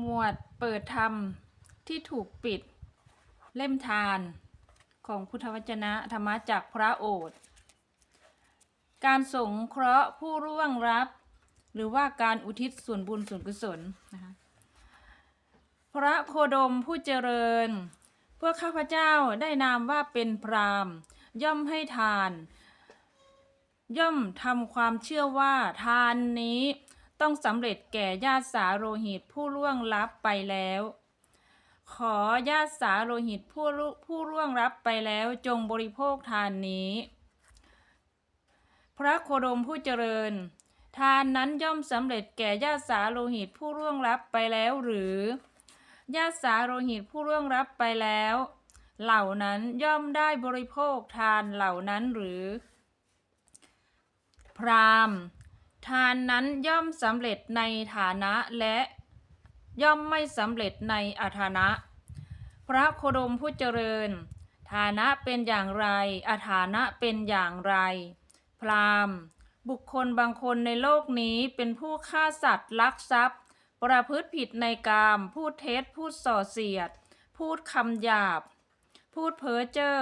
หมวดเปิดธรรมที่ถูกปิด เล่มทานของพุทธวจนะธรรมะจากพระโอษฐ์การสงเคราะห์ผู้ร่วงรับ หรือว่าการอุทิศส่วนบุญส่วนกุศลนะคะพระโคดมผู้เจริญ พวกข้าพเจ้าได้นามว่าเป็นพรามย่อมให้ทาน ย่อมทำความเชื่อว่าทานนี้ ต้องสำเร็จแก่ญาติสาโรหิตผู้ล่วงลับไปแล้ว ขอญาติสาโรหิตผู้ลุผู้ล่วงรับไปแล้วจงบริโภคทานนี้ พระโคดมผู้เจริญ ทานนั้นย่อมสำเร็จแก่ญาติสาโรหิตผู้ล่วงลับไปแล้วหรือ ญาติสาโรหิตผู้ล่วงรับไปแล้ว เหล่านั้นย่อมได้บริโภคทานเหล่านั้นหรือ พราหมณ์ ทานนั้นย่อมสำเร็จในฐานะและย่อมไม่สำเร็จในอาฐานะ พระโคดมผู้เจริญ ฐานะเป็นอย่างไร อาฐานะเป็นอย่างไร พราหม์บุคคลบางคนในโลกนี้เป็นผู้ฆ่าสัตว์ลักทรัพย์ ประพฤติผิดในกาม พูดเท็จ พูดส่อเสียด พูดคำหยาบ พูดเพ้อเจ้อ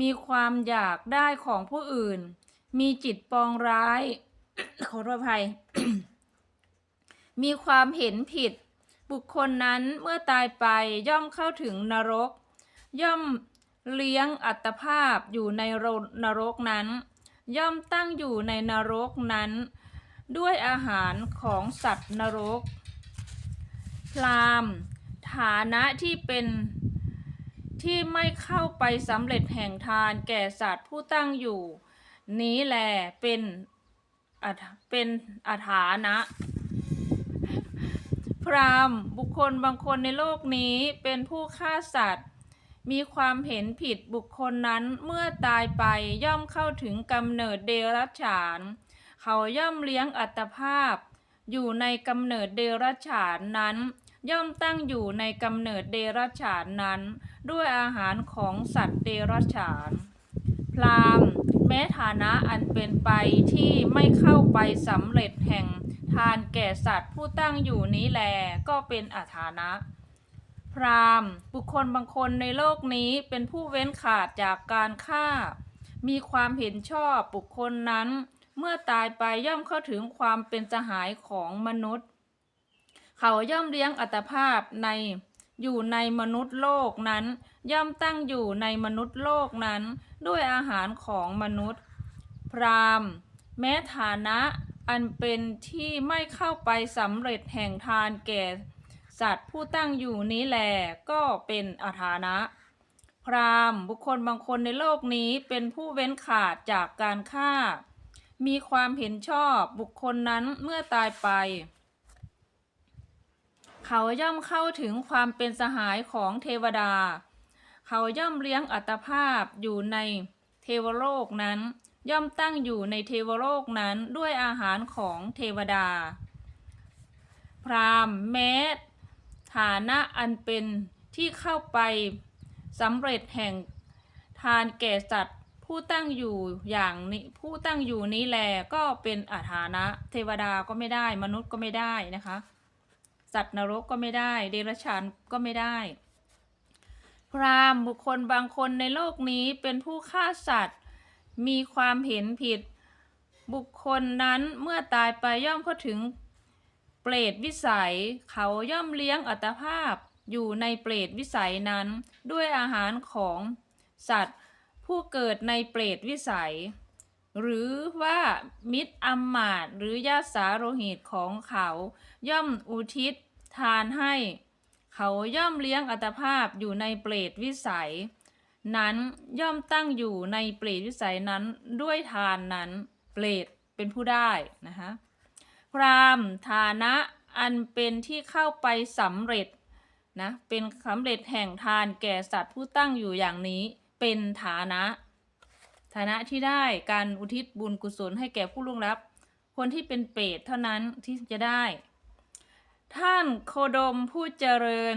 มีความอยากได้ของผู้อื่น มีจิตปองร้าย ขอโทษอภัย มีความเห็นผิด บุคคลนั้นเมื่อตายไปย่อมเข้าถึงนรก ย่อมเลี้ยงอัตภาพอยู่ในรนรกนั้น ย่อมตั้งอยู่ในนรกนั้น ด้วยอาหารของสัตว์นรก พรามฐานะที่เป็นที่ไม่เข้าไปสำเร็จแห่งทานแก่สัตว์ผู้ตั้งอยู่ นี้แหลเป็น เป็นอาถานะ พรามบุคคลบางคนในโลกนี้เป็นผู้ฆ่าสัตว์ มีความเห็นผิดบุคคลนั้นเมื่อตายไปย่อมเข้าถึงกำเนิดเดรัจฉาน เขาย่อมเลี้ยงอัตภาพ อยู่ในกำเนิดเดรัจฉานนั้นย่อมตั้งอยู่ในกำเนิดเดรัจฉานนั้น ด้วยอาหารของสัตว์เดรัจฉาน พราหมณ์ แม้ฐานะอันเป็นไปที่ไม่เข้าไปสำเร็จแห่งทานแก่สัตว์ผู้ตั้งอยู่นี้แลก็เป็นอาฐานะ พรามบุคคลบางคนในโลกนี้เป็นผู้เว้นขาดจากการฆ่า มีความเห็นชอบบุคคลนั้น เมื่อตายไปย่อมเข้าถึงความเป็นสหายของมนุษย์ เขาย่อมเลี้ยงอัตภาพใน อยู่ในมนุษย์โลกนั้น ย่อมตั้งอยู่ในมนุษย์โลกนั้น ด้วยอาหารของมนุษย์ พราหมณ์ แม้ฐานะอันเป็นที่ไม่เข้าไปสำเร็จแห่งทานแก่สัตว์ผู้ตั้งอยู่นี้แหลก็เป็นอาฐานะ พราหมณ์บุคคลบางคนในโลกนี้เป็นผู้เว้นขาดจากการฆ่า มีความเห็นชอบบุคคลนั้นเมื่อตายไป เขาย่อมเข้าถึงความเป็นสหายของเทวดา เขาย่อมเลี้ยงอัตภาพอยู่ในเทวโลกนั้น ย่อมตั้งอยู่ในเทวโลกนั้นด้วยอาหารของเทวดา พรามณ์แม้ฐานะอันเป็นที่เข้าไปสำเร็จแห่งทานแก่สัตว์ผู้ตั้งอยู่อย่างนี้ผู้ตั้งอยู่นี้แลก็เป็นอาฐานะ เทวดาก็ไม่ได้มนุษย์ก็ไม่ได้นะคะ สัตว์นรกก็ไม่ได้ เดรัจฉานก็ไม่ได้ พรามบุคคลบางคนในโลกนี้เป็นผู้ฆ่าสัตว์ มีความเห็นผิด บุคคลนั้นเมื่อตายไปย่อมเข้าถึงเปรตวิสัย เขาย่อมเลี้ยงอัตภาพอยู่ในเปรตวิสัยนั้นด้วยอาหารของสัตว์ ผู้เกิดในเปรตวิสัย หรือว่ามิตรอัมมาตหรือญาติสาโรหิตของเขา ย่อมอุทิศทานให้ เขาย่อมเลี้ยงอัตภาพอยู่ในเปรตวิสัย นั้นย่อมตั้งอยู่ในเปรตวิสัยนั้นด้วยทานนั้นเปรตเป็นผู้ได้นะคะพรามฐานะอันเป็นที่เข้าไปสำเร็จนะเป็นสำเร็จแห่งทานแก่สัตว์ผู้ตั้งอยู่อย่างนี้เป็นฐานะ ฐานะที่ได้การอุทิศบุญกุศลให้แก่ผู้ล่วงลับ คนที่เป็นเปรตเท่านั้นที่จะได้ ท่านโคดมผู้เจริญ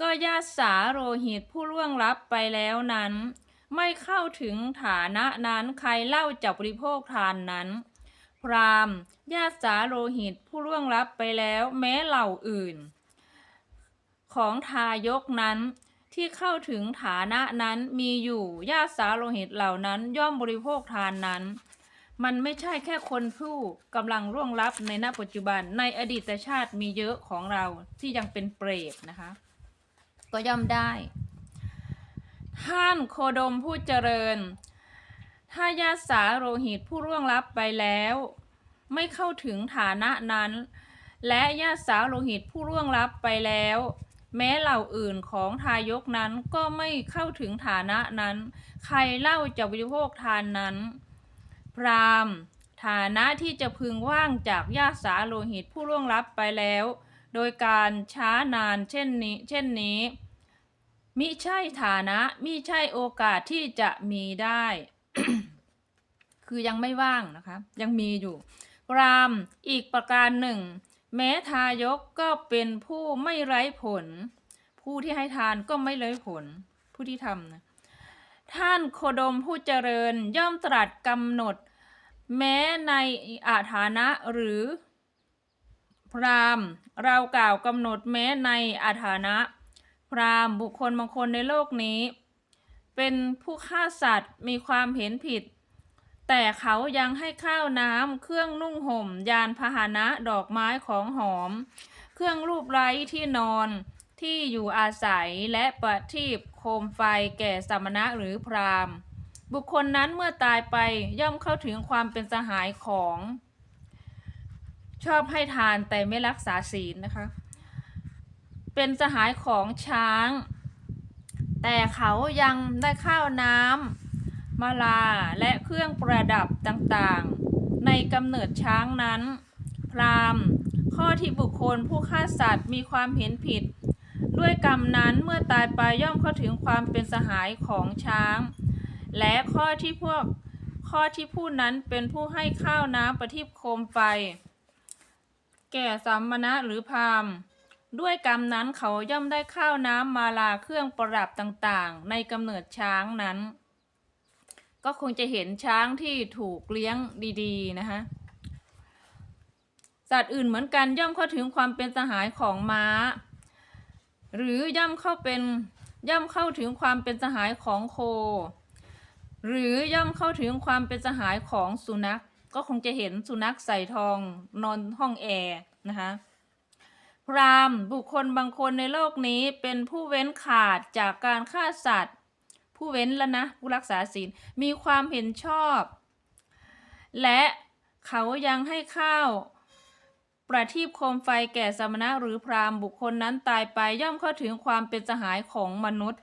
ก็ญาติสาโรหิตผู้ล่วงลับไปแล้วนั้น ไม่เข้าถึงฐานะนั้นใครเล่าจะบริโภคทานนั้น พรามญาติสาโรหิตผู้ล่วงลับไปแล้วแม้เหล่าอื่น ของทายกนั้น ที่เข้าถึงฐานะนั้นมีอยู่ญาติสาโลหิตเหล่านั้นย่อมบริโภคทานนั้น มันไม่ใช่แค่คนผู้กำลังร่วงลับในณปัจจุบันในอดีตชาติมีเยอะของเราที่ยังเป็นเปรตนะคะ ก็ย่อมได้ ท่านโคดมผู้เจริญ ถ้าญาติสาโลหิตผู้ร่วงลับไปแล้ว ไม่เข้าถึงฐานะนั้น และญาติสาโลหิตผู้ร่วงลับไปแล้ว แม้เหล่าอื่นของทายกนั้นก็ไม่เข้าถึงฐานะนั้น ใครเล่าจะบริโภคทานนั้น พรามฐานะที่จะพึงว่างจากญาติสาโลหิตผู้ร่วงลับไปแล้ว โดยการช้านานเช่นนี้ เช่นนี้มิใช่ฐานะมิใช่โอกาสที่จะมีได้ คือยังไม่ว่างนะคะ ยังมีอยู่พรามอีกประการหนึ่ง แม้ทายกก็เป็นผู้ไม่ไร้ผล ผู้ที่ให้ทานก็ไม่ไร้ผล ผู้ที่ทำนะท่านโคดมผู้เจริญย่อมตรัสกำหนด แม้ในอาฐานะหรือ พรามเรากล่าวกำหนดแม้ในอาฐานะ พรามบุคคลบางคนในโลกนี้ เป็นผู้ฆ่าสัตว์มีความเห็นผิด แต่เขายังให้ข้าวน้ำเครื่องนุ่งห่ม ยานพาหนะดอกไม้ของหอม เครื่องรูปไร้ที่นอนที่อยู่อาศัยและประทีปโคมไฟแก่สมณะหรือพราหมณ์ บุคคลนั้นเมื่อตายไปย่อมเข้าถึงความเป็นสหายของ ชอบให้ทานแต่ไม่รักษาศีลนะคะ เป็นสหายของช้าง แต่เขายังได้ข้าวน้ำ มาลาและเครื่องประดับต่างๆ ในกำเนิดช้างนั้น พราหมณ์ ข้อที่บุคคลผู้ฆ่าสัตว์มีความเห็นผิด ด้วยกรรมนั้นเมื่อตายไปย่อมเข้าถึงความเป็นสหายของช้าง และข้อที่พวกข้อที่ผู้นั้นเป็นผู้ให้ข้าวน้ำประทีปโคมไฟ แก่สามณะหรือพราหมณ์ด้วยกรรมนั้นเขาย่อมได้ข้าวน้ำมาลาเครื่องประดับต่างๆ ในกำเนิดช้างนั้น ก็คงจะเห็นช้างที่ถูกเลี้ยงดีๆนะคะสัตว์อื่นเหมือนกันย่อมเข้าถึงความเป็นสหายของม้า หรือย่อมเข้าเป็นย่อมเข้าถึงความเป็นสหายของโค หรือย่อมเข้าถึงความเป็นสหายของสุนัข ก็คงจะเห็นสุนัขใส่ทองนอนห้องแอร์นะคะพรามบุคคลบางคนในโลกนี้เป็นผู้เว้นขาดจากการฆ่าสัตว์ ผู้เว้นแล้วนะผู้รักษาศีลมีความเห็นชอบ และเขายังให้ข้าวประทีปโคมไฟแก่สมณะหรือพราหมณ์บุคคลนั้นตายไปย่อมเข้าถึงความเป็นสหายของมนุษย์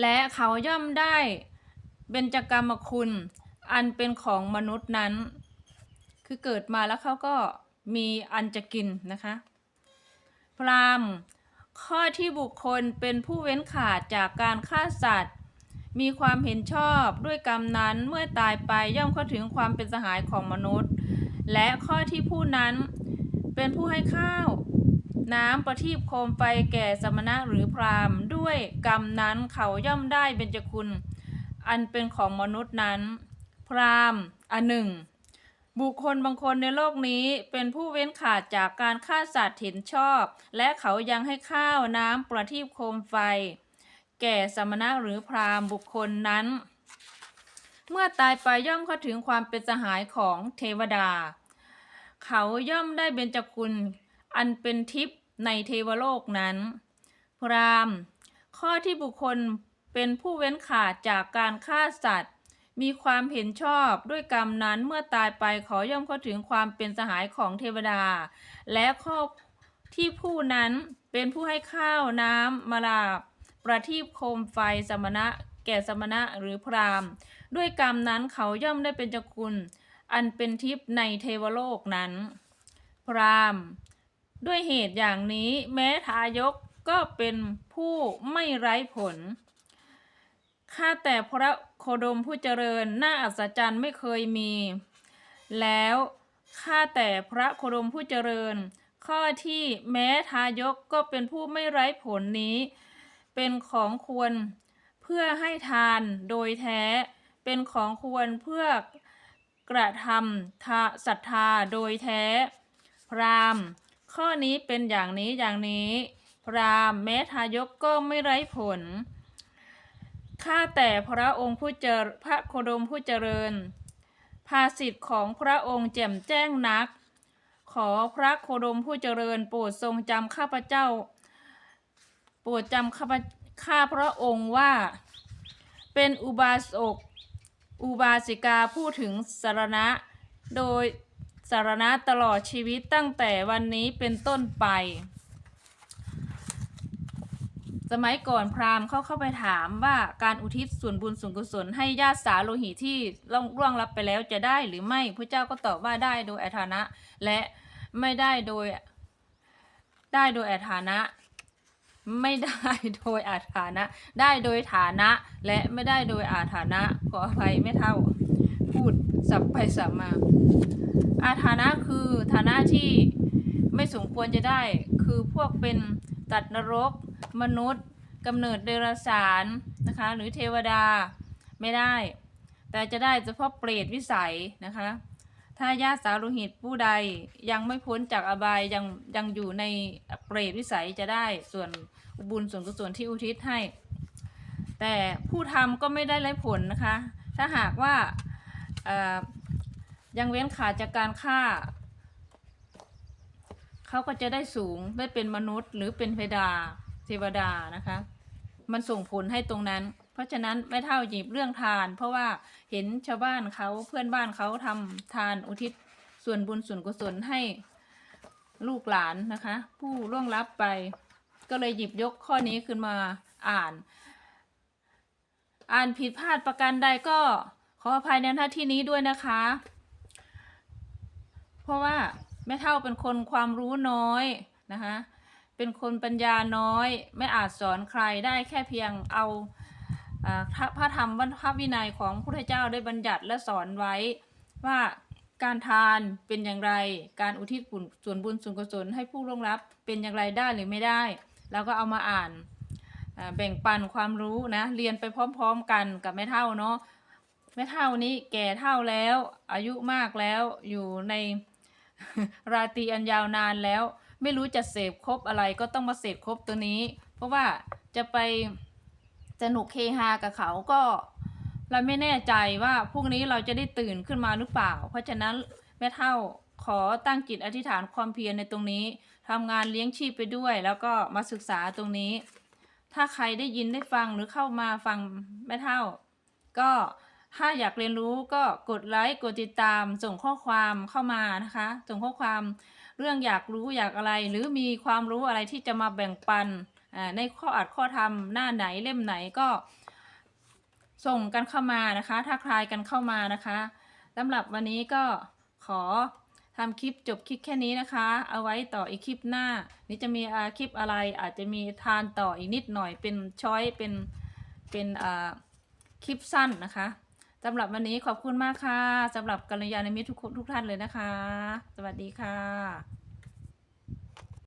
และเขาย่อมได้เบญจกรรมคุณอันเป็นของมนุษย์นั้น คือเกิดมาแล้วเขาก็มีอันจะกินนะคะ พราหมณ์ ข้อที่บุคคลเป็นผู้เว้นขาดจากการฆ่าสัตว์ มีความเห็นชอบด้วยกรรมนั้นเมื่อตายไปย่อมเข้าถึงความเป็นสหายของมนุษย์ และข้อที่ผู้นั้นเป็นผู้ให้ข้าว น้ำประทีปโคมไฟแก่สมณะหรือพราหมณ์ ด้วยกรรมนั้นเขาย่อมได้เบญจคุณ อันเป็นของมนุษย์นั้น พราหมณ์อันหนึ่ง บุคคลบางคนในโลกนี้เป็นผู้เว้นขาดจากการฆ่าสัตว์เห็นชอบ และเขายังให้ข้าวน้ำประทีปโคมไฟ แก่สมณะหรือพราหมณ์บุคคลนั้น เมื่อตายไปย่อมเข้าถึงความเป็นสหายของเทวดา เขาย่อมได้เบญจคุณอันเป็นทิพย์ในเทวโลกนั้น พราหมณ์ ข้อที่บุคคลเป็นผู้เว้นขาดจากการฆ่าสัตว์ มีความเห็นชอบด้วยกรรมนั้นเมื่อตายไปขอย่อมเข้าถึงความเป็นสหายของเทวดา และข้อบที่ผู้นั้นเป็นผู้ให้ข้าวน้ำมาลาประทีปโคมไฟสมณะ แก่สมณะหรือพรามด้วยกรรมนั้นเขาย่อมได้เป็นเจกุลอันเป็นทิพย์ในเทวโลกนั้น พรามด้วยเหตุอย่างนี้แม้ทายกก็เป็นผู้ไม่ไร้ผลข้าแต่พระ โคดมผู้เจริญน่าอัศจรรย์ไม่เคยมี แล้วข้าแต่พระโคดมผู้เจริญ ข้อที่แม้ทายกก็เป็นผู้ไม่ไร้ผลนี้ เป็นของควรเพื่อให้ทานโดยแท้ เป็นของควรเพื่อกระทำทศรัทธาโดยแท้ พรามข้อนี้เป็นอย่างนี้อย่างนี้ พรามแม้ทายกก็ไม่ไร้ผล ข้าแต่พระองค์ผู้เจรพระโคดมผู้เจริญ ภาสิทธิ์ของพระองค์แจ่มแจ้งนัก ขอพระโคดมผู้เจริญโปรดทรงจำข้าพเจ้า โปรดจำข้าพข้าพระองค์ว่า เป็นอุบาสก อุบาสิกาผู้ถึงสารณะ โดยสารณะตลอดชีวิตตั้งแต่วันนี้เป็นต้นไป สมัยก่อนพราหมณ์เขาเข้าไปถามว่าการอุทิศส่วนบุญส่วนกุศลให้ญาติสาโลหิตที่ล่วงลับไปแล้วจะได้หรือไม่พระเจ้าก็ตอบว่าได้โดยอาฐานะ และไม่ได้โดยได้โดยอาฐานะ ไม่ได้โดยอาฐานะ ได้โดยฐานะ และไม่ได้โดยอาฐานะขออภัยไม่เท่า พูดสับไปสับมา อาฐานะคือฐานะที่ไม่สมควรจะได้คือพวกเป็นตัดนรก มนุษย์กำเนิดเดรัจฉานนะคะหรือเทวดาไม่ได้ แต่จะได้เฉพาะเปรตวิสัยนะคะ ถ้าญาติสาวโลหิตผู้ใดยังไม่พ้นจากอบายยังยังอยู่ในเปรตวิสัยจะได้ส่วนบุญส่วนกุศลที่อุทิศให้ แต่ผู้ทำก็ไม่ได้ไร้ผลนะคะ ถ้าหากว่ายังเว้นขาดจากการฆ่าเขาก็จะได้สูงได้เป็นมนุษย์หรือเป็นเพดา เทวดานะคะ มันส่งผลให้ตรงนั้น เพราะฉะนั้นไม่เท่าหยิบเรื่องทาน เพราะว่าเห็นชาวบ้านเขาเพื่อนบ้านเขาทำทานอุทิศส่วนบุญส่วนกุศลให้ลูกหลานนะคะ ผู้ล่วงลับไป ก็เลยหยิบยกข้อนี้ขึ้นมาอ่าน อ่านผิดพลาดประการใดก็ขออภัยในหน้าที่นี้ด้วยนะคะ เพราะว่าแม่เท่าเป็นคนความรู้น้อยนะคะ เป็นคนปัญญาน้อย ไม่อาจสอนใครได้แค่เพียงเอาพระพระธรรมพระวินัยของพระพุทธเจ้าได้บัญญัติและสอนไว้ว่าการทานเป็นอย่างไร การอุทิศบุญส่วนบุญส่วนกุศลให้ผู้ร่วงรับเป็นอย่างไรได้หรือไม่ได้ แล้วก็เอามาอ่านแบ่งปันความรู้นะเรียนไปพร้อมๆกันกับแม่เท่าเนาะแม่เท่านี้แก่เท่าแล้ว อายุมากแล้วอยู่ในราตรีอันยาวนานแล้ว ไม่รู้จะเสพครบอะไรก็ต้องมาเสพครบตัวนี้ เพราะว่าจะไปสนุกเฮฮากับเขาก็ เราไม่แน่ใจว่าพรุ่งนี้เราจะได้ตื่นขึ้นมาหรือเปล่า เพราะฉะนั้นแม่เท่าขอตั้งจิตอธิษฐานความเพียรในตรงนี้ทำงานเลี้ยงชีพไปด้วย แล้วก็มาศึกษาตรงนี้ ถ้าใครได้ยินได้ฟังหรือเข้ามาฟังแม่เท่า ก็ถ้าอยากเรียนรู้ก็กดไลค์กดติดตามส่งข้อความเข้ามานะคะ ส่งข้อความ เรื่องอยากรู้อยากอะไร หรือมีความรู้อะไรที่จะมาแบ่งปันในข้ออัดข้อธรรมหน้าไหนเล่มไหนก็ ส่งกันเข้ามานะคะทักทายกันเข้ามานะคะสำหรับวันนี้ก็ขอทำคลิปจบคลิปแค่นี้นะคะ เอาไว้ต่ออีกคลิปหน้า นี่จะมีคลิปอะไรอาจจะมีทานต่ออีกนิดหน่อยเป็นช้อยเป็นเป็นคลิปสั้นนะคะ สำหรับวันนี้ขอบคุณมากค่ะสำหรับกัลยาณมิตรทุกทุกท่านเลยนะคะ สวัสดีค่ะ